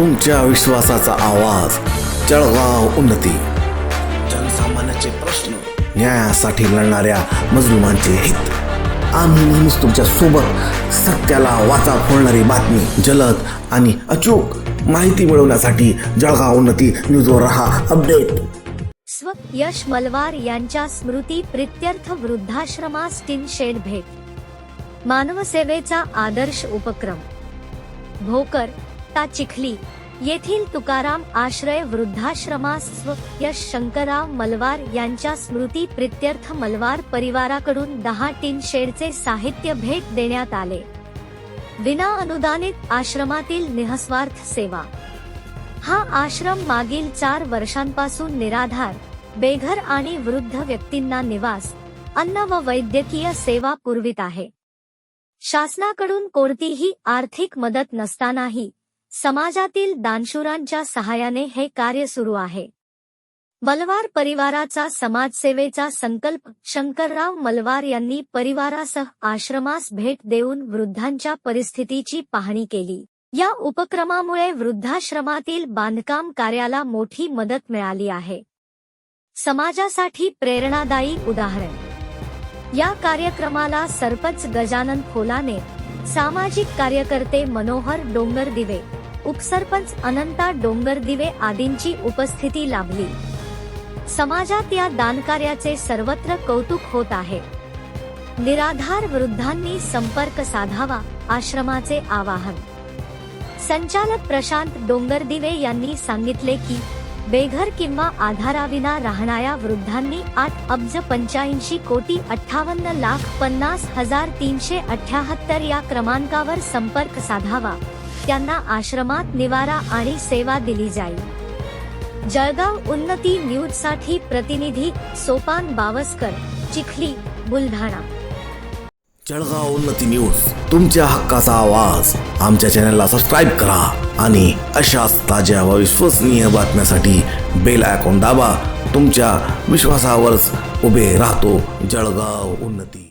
तुमच्या विश्वासाचा आवाज. जळगाव उन्नती. जनसामान्याचे प्रश्न न्यायासाठी लढणाऱ्या मजलुमांचे हित. आम्ही नेहमीच तुमच्यासोबत सत्याला वाचा फोडणारी बातमी जलद आणि अचूक माहिती मिळवण्यासाठी जळगाव उन्नती न्यूजवर रहा अपडेट. स्व यश मलवार यांच्या स्मृती प्रित्यर्थ वृद्धाश्रमास टीन शेड भेट. मानवसेवेचा आदर्श उपक्रम. भोकर ता चिखली. येथील तुकाराम आश्रय वृद्धाश्रमास यश शंकरराव मलवार यांच्या स्मृती प्रित्यर्थ मलवार परिवाराकडून दहा टीन शेडचे साहित्य भेट देण्यात आले. विना अनुदानित आश्रमातील निःस्वार्थ सेवा. हा आश्रम मागील चार वर्षांपासून निराधार बेघर आणि वृद्ध व्यक्तींना निवास अन्न व वैद्यकीय सेवा पुरवित आहे. शासनाकडून कोणतीही आर्थिक मदत नसतानाही समाजातील दानशूरांच्या सहाय्याने हे कार्य सुरू आहे. मलवार परिवाराचा समाजसेवेचा संकल्प शंकरराव मलवार यांनी परिवारासह आश्रमास भेट देऊन वृद्धांच्या परिस्थितीची पाहणी केली. या उपक्रमामुळे वृद्धाश्रमातील बांधकाम कार्याला मोठी मदत मिळाली आहे. समाजासाठी प्रेरणादायी उदाहरण. या कार्यक्रमाला सरपंच गजानन खोलाने सामाजिक कार्यकर्ते मनोहर डोंगर दिवे उपसरपंच अनंता डोंगरदिवे आदींची उपस्थिती लाभली. समाजात या दानकार्याचे सर्वत्र कौतुक होत आहे. निराधार वृद्धांनी संपर्क साधावा आश्रमाचे आवाहन. संचालक प्रशांत डोंगरदिवे यांनी सांगितले की बेघर किंवा आधाराविना राहणाऱ्या वृद्धांनी आठ अब्ज पंच्याऐंशी कोटी अठ्ठावन्न लाख पन्नास हजार तीनशे अठ्याहत्तर या क्रमांकावर संपर्क साधावा. त्यांना आश्रमात निवारा आणि सेवा दिली जाईल. जळगाव उन्नती न्यूजसाठी प्रतिनिधी सोपान बावस्कर चिखली बुलढाणा. जळगाव उन्नती न्यूज तुमच्या हक्काचा आवाज. आमच्या चॅनलला सबस्क्राईब करा आणि अशाच ताज्या व विश्वसनीय बातम्यासाठी बेल आयकॉन दाबा. तुमच्या विश्वासावरच उभे राहतो जळगाव उन्नती.